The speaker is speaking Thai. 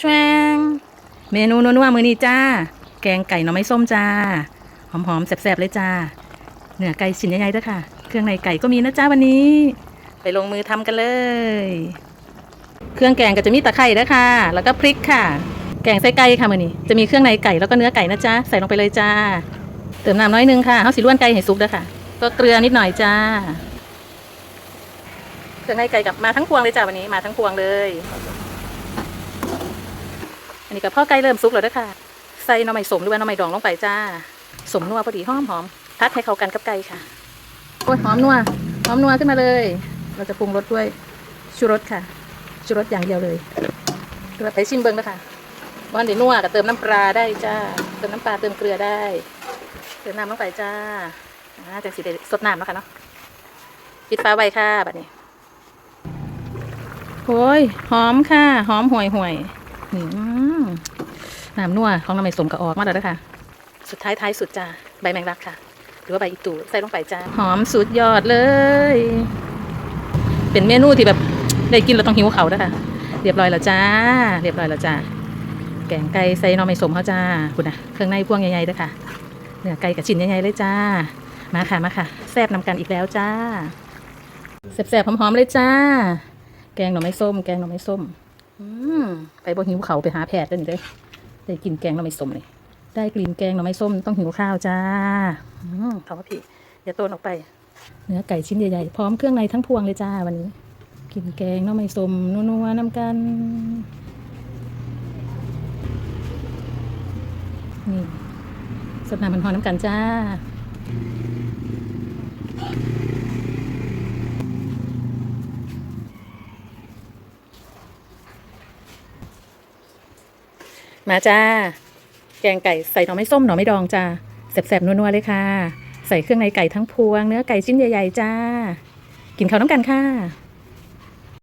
แชงเมนูนัวๆมือนี้จ้า แกงไก่หน่อไม้ส้มจ้า หอมๆแซ่บๆเลยจ้า เนื้อไก่ชิ้นใหญ่ๆด้วยค่ะ เครื่องในไก่ก็มีนะจ้าวันนี้ ไปลงมือทำกันเลย เครื่องแกงก็จะมีตะไคร้ด้วยค่ะ แล้วก็พริกค่ะ แกงไส้ไก่ค่ะมือนี้จะมีเครื่องในไก่แล้วก็เนื้อไก่นะจ๊ะใส่ลงไปเลยจ้า เติมน้ำน้อยนึงค่ะเอาสีล้วนไก่ให้สุกด้วยค่ะ ก็เกลือนิดหน่อยจ้าเครื่องในไก่กับมาทั้งพวงเลยจ้าวันนี้มาทั้งพวงเลย อันนี้กับพ่อไก่เริ่มสุกแล้วเด้วยค่ะ ใส่หน่อไม้สมหรือว่าหน่อไม้ดองลงไปจ้า สมนัวพอดีหอมหอมพัดให้เข้ากันกับไก่ค่ะ โอ้ยหอมนัวหอมนัวขึ้นมาเลย เราจะปรุงรสด้วยชูรสค่ะ ชูรสอย่างเดียวเลยเราไปชิมเบิ้งนะคะวันเดี๋ยวนัวก็เติมน้ำปลาได้จ้า เติมน้ำปลาเติมเกลือได้ เติมน้ำลงไปจ้าอ่าจากสีสดน้ำแล้วค่ะเนาะ ปิดฟ้าไว้ค่ะแบบนี้โอ้ยหอมค่ะ หอมห่วยห่วย ๆอืมน้ำนัวของน้ำไม่สมกับออกมาแล้วนะคะสุดท้ายท้ายสุดจ้าใบแมงลักค่ะ หรือว่าใบอีตูใส่ลงไปจ้าหอมสุดยอดเลย เป็นเมนูที่แบบได้กินเราต้องหิวเขานะคะเรียบร้อยแล้วจ้า เรียบร้อยแล้วจ้าแกงไก่ใส่หน้อไม่สมเขาจ้าคุณนะเครื่องในพวงใหญ่ๆด้วยค่ะเนื้อไก่กับชิ้นใหญ่ๆเลยจ้ามาค่ะมาค่ะแซ่บนำกันอีกแล้วจ้าแซ่บๆหอมๆเลยจ้า แกงหน่อไม้ส้ม แกงหน่อไม้ส้มอืม ไปบ่หิวเขาไปหาแพทย์กันเลยได้กินแกงหน่อไม้ส้มเลยได้กลิ่นแกงหน่อไม้ส้มต้องหิวข้าวจ้าอืมเขาว่าพี่อย่าโตนออกไป เนื้อไก่ชิ้นใหญ่ๆพร้อมเครื่องในทั้งพวงเลยจ้าวันนี้ กินแกงหน่อไม้ส้มนัวๆน้ำกันนี่สดน้ำมันหอมน้ำกันจ้า มาจ้า แกงไก่ใส่หน่อไม้ส้มหน่อไม้ดองจ้าแสบๆนัวๆเลยค่ะ ใส่เครื่องในไก่ทั้งพวง เนื้อไก่ชิ้นใหญ่ ๆ จ้า กินข้าวน้ำกันค่ะ